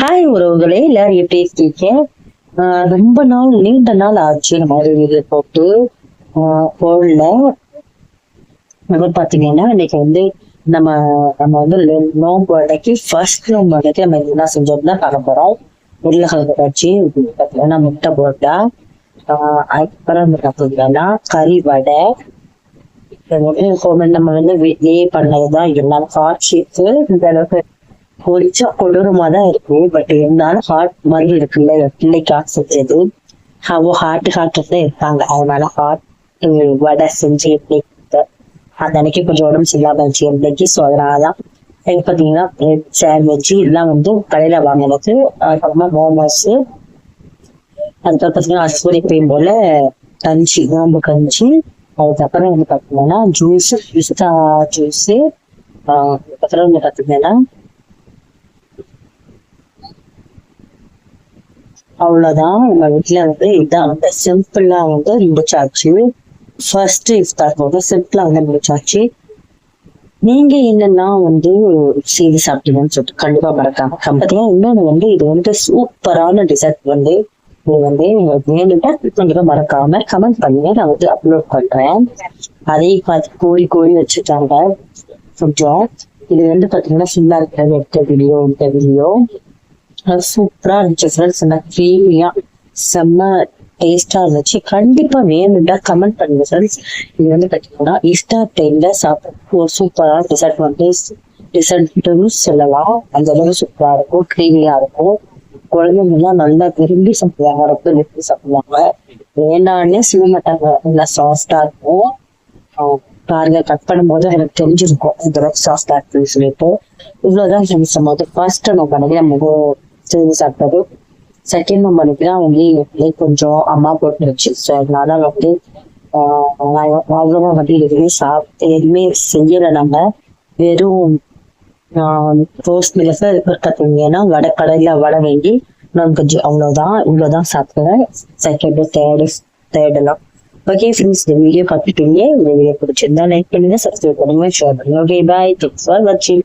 Hi உறவுகளே எல்லாரும் எப்படி இருக்கீங்க? ரொம்ப நாள் நீண்ட நாள் ஆச்சு நம்ம ஒரு வீடியோ போட்டு ஆஹ் போடல. நம்ம பார்த்தீங்கன்னா இன்னைக்கு வந்து நம்ம நம்ம வந்து நோம்பு நோன்பு அன்னைக்கு ஃபர்ஸ்ட் நோம்பு அன்னைக்கு நம்ம என்ன செஞ்சோம்னா பார்க்க போகிறோம் உருளைக்கிழங்கு காய்ச்சி பார்த்தீங்கன்னா முட்டை போட்டா அதுக்கப்புறம் வந்து பார்த்தீங்கன்னா கறி வடை. நம்ம வந்து வெளியே நம்ம வந்து வீட்லயே பண்ணதுதான் எல்லாம் காட்சிக்கு இந்த அளவுக்கு கொஞ்சம் கொடூரமா தான் இருக்கு பட் இருந்தாலும் ஹார்ட் மாதிரி இருக்குல்ல பிள்ளைக்கு ஹார்ட் செஞ்சது. அவங்க ஹார்ட் ஹார்ட் தான் இருப்பாங்க. அதனால ஹார்ட் வடை செஞ்சு எப்படி அந்த அன்னைக்கு கொஞ்சம் உடம்பு சரியில்லாம இருந்துச்சு. இன்னைக்கு ஸோ அதனாலதான் எனக்கு பார்த்தீங்கன்னா பிரெட் சாண்ட்விச் இதெல்லாம் வந்து கடையில வாங்கினது. அதுக்கப்புறமா மோமோஸ் அதுக்கப்புறம் பார்த்தீங்கன்னா அஸ்வரி எப்பயும் போல கஞ்சி நோம்பு கஞ்சி. அதுக்கப்புறம் வந்து பார்த்தீங்கன்னா ஜூஸ் பிஸ்தா ஜூஸு அதுக்கப்புறம் வந்து பார்த்தீங்கன்னா அவ்வளவுதான். நம்ம வீட்டுல வந்து இதான் வந்து சிம்பிளா வந்து முடிச்சாச்சு. ஃபர்ஸ்ட் இஃப்தார் போது சிம்பிளா வந்து முடிச்சாச்சு. நீங்க என்னன்னா வந்து செய்தி சாப்பிட்டீங்கன்னு சொல்லிட்டு கண்டிப்பா மறக்காம கம்பெனியா இன்னொன்னு வந்து இது வந்து சூப்பரான டிசர்ட் வந்து இது வந்து வேணுட்டா கொஞ்சம் கண்டிப்பா மறக்காம கமெண்ட் பண்ணி நான் வந்து அப்லோட் பண்றேன். அதையும் பார்த்து கோழி கோழி வச்சுட்டாங்க. கொஞ்சம் இது வந்து பாத்தீங்கன்னா ஃபுல்லா இருக்கிறது எடுத்த வீடியோ இந்த வீடியோ சூப்பரா இருந்துச்சு ஃப்ரெண்ட்ஸ் நல்லா க்ரீமியா செம்ம டேஸ்டா இருந்துச்சு. கண்டிப்பா வேணும்டா கமெண்ட் பண்ணுங்க ஃப்ரெண்ட்ஸ் இது வந்து பாத்தீங்கன்னா ஈஸ்டர் டைம்ல சாப்பிட்ற ஒரு சூப்பரான டிசர்ட் வந்து டிசர்ட்னு சொல்லலாம். அந்த அளவு சூப்பரா இருக்கும் க்ரீமியா இருக்கும். குழந்தைங்க எல்லாம் நல்லா விரும்பி சாப்பிடுவாங்க ரொம்ப விரும்பி சாப்பிடுவாங்க. வேண்டான்னே சொல்ல மாட்டாங்க நல்லா சாஃப்டா இருக்கும். பாருங்க கட் பண்ணும்போது எனக்கு தெரிஞ்சிருக்கும் இந்த அளவுக்கு சாஃப்டா இருக்குன்னு சொல்லிட்டு. இவ்வளவுதான் ஃப்ரெண்ட்ஸ் நம்ம வந்து ஃபர்ஸ்ட் நம்ம பண்ணி நம்ம செஞ்சு சாப்பிட்டது. செகண்ட் நம்பருக்கு தான் வந்து கொஞ்சம் அம்மா போட்டு வச்சு ஸோ அதனால வந்து அவ்வளோவா வந்து எதுவுமே சாப்பிட்டு எதுவுமே செய்யலை நம்ம. வெறும் ரோஸ் மிளகு அதுக்கப்புறம் பார்த்தீங்கன்னா வடை கடையில் வடை வேண்டி நான் கொஞ்சம் அவ்வளோதான் இவ்வளோதான் சாப்பிடுவேன். செகண்டு தேர்டு தேர்டெல்லாம் ஓகே ஃப்ரெண்ட்ஸ் இந்த வீடியோ பார்த்துட்டீங்க இந்த வீடியோ பிடிச்சிருந்தா லைக் பண்ணுங்க சப்ஸ்கிரைப் பண்ணுங்க ஷேர் பண்ணுங்க. ஓகே பாய் தேங்க்ஸ் ஃபார் வாட்சிங்